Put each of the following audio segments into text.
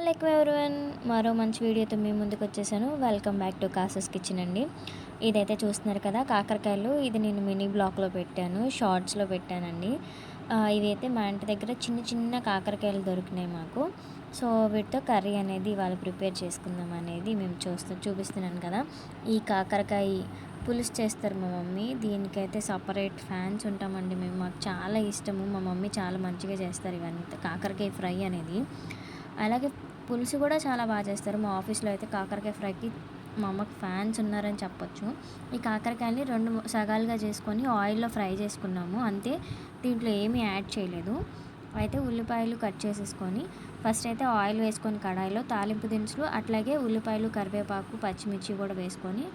Like everyone మరో మంచి వీడియోతో మీ ముందుకు వచ్చేసాను. Welcome back to Kasi's kitchen అండి. ఇదైతే చూస్తున్నారు కదా కాకరకాయలు. ఇది నేను మినీ బ్లాక్లో పెట్టాను షార్ట్స్లో పెట్టానండి. ఆ, ఇవైతే మా ఇంటి దగ్గర చిన్న చిన్న కాకరకాయలు దొరికినాయి మాకు. సో వీటితో కర్రీ అనేది ఇవాళ ప్రిపేర్ చేసుకుందాం అనేది మేము చూస్తూ చూపిస్తున్నాను కదా. ఈ కాకరకాయ పులుసు చేస్తారు మా మమ్మీ. దీనికైతే సపరేట్ ఫ్యాన్స్ ఉంటామండి మేము. మాకు చాలా ఇష్టము. మా మమ్మీ చాలా మంచిగా చేస్తారు ఇవన్నీ కాకరకాయ ఫ్రై అనేది. అలాగే పులుసు కూడా చాలా బాగా చేస్తారు. మా ఆఫీస్లో అయితే కాకరకాయ ఫ్రైకి మా అమ్మకి ఫ్యాన్స్ ఉన్నారని చెప్పొచ్చు. ఈ కాకరకాయని రెండు సగాలుగా చేసుకొని ఆయిల్లో ఫ్రై చేసుకున్నాము. అంతే దీంట్లో ఏమీ యాడ్ చేయలేదు. అయితే ఉల్లిపాయలు కట్ చేసేసుకొని ఫస్ట్ అయితే ఆయిల్ వేసుకొని కడాయిలో తాలింపు దినుసులు అట్లాగే ఉల్లిపాయలు కరివేపాకు పచ్చిమిర్చి కూడా వేసుకొని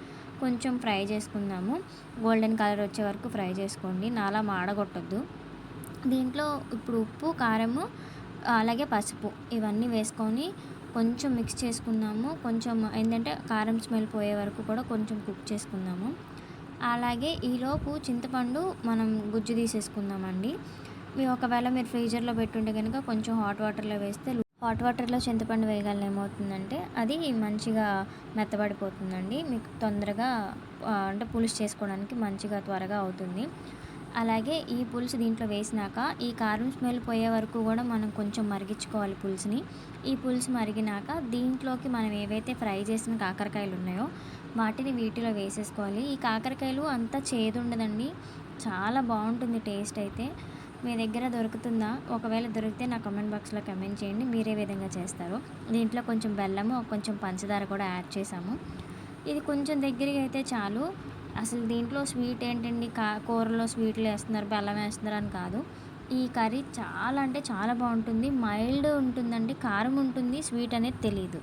కొంచెం ఫ్రై చేసుకుందాము. గోల్డెన్ కలర్ వచ్చే వరకు ఫ్రై చేసుకోండి. నాలా మాడగొట్టద్దు. దీంట్లో ఇప్పుడు ఉప్పు కారము అలాగే పసుపు ఇవన్నీ వేసుకొని కొంచెం మిక్స్ చేసుకుందాము కొంచెం ఏంటంటే కారం స్మెల్ పోయే వరకు కూడా కొంచెం కుక్ చేసుకుందాము అలాగే ఈలోపు చింతపండు మనం గుజ్జు తీసేసుకుందామండి. మీ ఒకవేళ మీరు ఫ్రీజర్లో పెట్టుంటే కనుక కొంచెం హాట్ వాటర్లో వేస్తే హాట్ వాటర్లో చింతపండు వేయగల ఏమవుతుందంటే అది మంచిగా మెత్తబడిపోతుందండి. మీకు తొందరగా అంటే పులుసు చేసుకోవడానికి మంచిగా త్వరగా అవుతుంది. అలాగే ఈ పులుసు దీంట్లో వేసినాక ఈ కారం స్మెల్ పోయే వరకు కూడా మనం కొంచెం మరిగించుకోవాలి పులుసుని. ఈ పులుసు మరిగినాక దీంట్లోకి మనం ఏవైతే ఫ్రై చేసిన కాకరకాయలు ఉన్నాయో వాటిని వీటిలో వేసేసుకోవాలి. ఈ కాకరకాయలు అంతా చేదు ఉండదండి చాలా బాగుంటుంది టేస్ట్ అయితే. మీ దగ్గర దొరుకుతుందా? ఒకవేళ దొరికితే నా కమెంట్ బాక్స్లో కమెంట్ చేయండి. మీరే విధంగా చేస్తారు. దీంట్లో కొంచెం బెల్లము కొంచెం పంచదార కూడా యాడ్ చేసాము ఇది కొంచెం దగ్గరికి అయితే చాలు. అసలు దీంట్లో స్వీట్ ఏంటండి? కా కూరలో స్వీట్లు వేస్తున్నారు బెల్లం వేస్తున్నారు అని కాదు. ఈ కర్రీ చాలా అంటే చాలా బాగుంటుంది. మైల్డ్ ఉంటుందండి కారం ఉంటుంది స్వీట్ అనేది తెలియదు